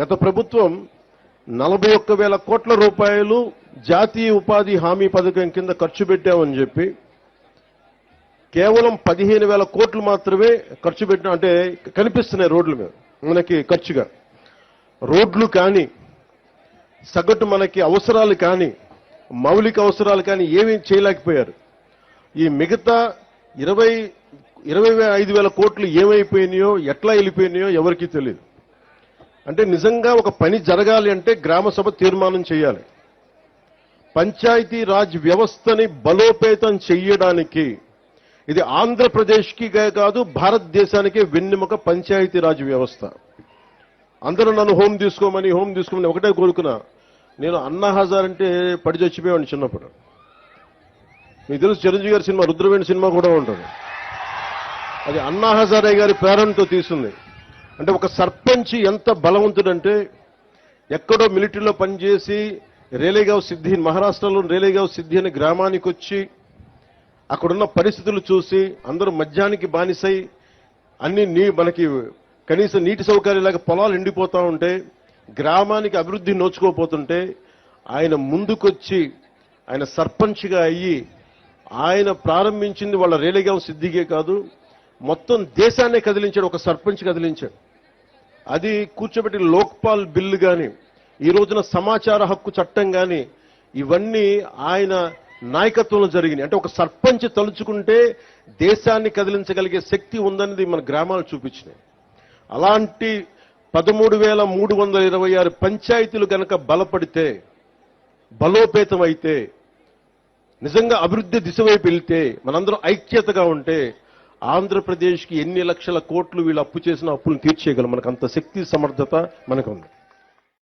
గత ప్రభుత్వం నలభై ఒక్క వేల కోట్ల రూపాయలు జాతీయ ఉపాధి హామీ పథకం కింద ఖర్చు పెట్టామని చెప్పి కేవలం పదిహేను వేల కోట్లు మాత్రమే ఖర్చు పెట్టిన అంటే కనిపిస్తున్నాయి రోడ్ల మీద మనకి ఖర్చుగా. రోడ్లు కానీ సగటు మనకి అవసరాలు కానీ మౌలిక అవసరాలు కానీ ఏమీ చేయలేకపోయారు. ఈ మిగతా ఇరవై ఇరవై ఐదు వేల కోట్లు ఏమైపోయినాయో ఎట్లా వెళ్ళిపోయినాయో ఎవరికీ తెలియదు అంటే నిజంగా ఒక పని జరగాలి అంటే గ్రామ సభ తీర్మానం చేయాలి. పంచాయతీ రాజ్ వ్యవస్థని బలోపేతం చేయడానికి ఇది ఆంధ్రప్రదేశ్కి కాదు భారతదేశానికి వెన్నెముక పంచాయతీ రాజ్ వ్యవస్థ. అందరూ నన్ను హోమ్ తీసుకోమని హోమ్ తీసుకోమని ఒకటే కోరుకున్నా. నేను అన్నా హజార్ అంటే పడి చచ్చిపోయాను చిన్నప్పుడు. మీకు తెలుసు చిరంజీవి గారి సినిమా రుద్రవేణి సినిమా కూడా ఉంటుంది. అది అన్నా హజారే గారి ప్రేరణతో తీసింది. అంటే ఒక సర్పంచ్ ఎంత బలవంతుడంటే ఎక్కడో మిలిటరీలో పనిచేసి రేలేగావ్ సిద్ధి మహారాష్ట్రలో రేలేగావ్ సిద్ధి అనే గ్రామానికి వచ్చి అక్కడున్న పరిస్థితులు చూసి అందరూ మద్యానికి బానిసై అన్ని నీ మనకి కనీసం నీటి సౌకర్యాలు పొలాలు ఎండిపోతూ ఉంటే గ్రామానికి అభివృద్ధి నోచుకోపోతుంటే ఆయన ముందుకొచ్చి ఆయన సర్పంచ్గా అయ్యి ఆయన ప్రారంభించింది వాళ్ళ రేలేగావ్ సిద్ధిగే కాదు మొత్తం దేశాన్నే కదిలించాడు ఒక సర్పంచ్ కదిలించాడు. అది కూర్చోబెట్టి లోక్పాల్ బిల్లు కానీ ఈ రోజున సమాచార హక్కు చట్టం కానీ ఇవన్నీ ఆయన నాయకత్వంలో జరిగినాయి. అంటే ఒక సర్పంచ్ తలుచుకుంటే దేశాన్ని కదిలించగలిగే శక్తి ఉందన్నది మన గ్రామాలు చూపించినాయి. అలాంటి పదమూడు వేల మూడు వందల ఇరవై ఆరు పంచాయతీలు కనుక బలపడితే బలోపేతం అయితే నిజంగా అభివృద్ధి దిశ వైపు వెళ్తే మనందరం ఐక్యతగా ఉంటే ఆంధ్రప్రదేశ్కి ఎన్ని లక్షల కోట్లు వీళ్ళు అప్పు చేసిన అప్పులు తీర్చేయగలం. మనకు అంత శక్తి సమర్థత మనకు ఉంది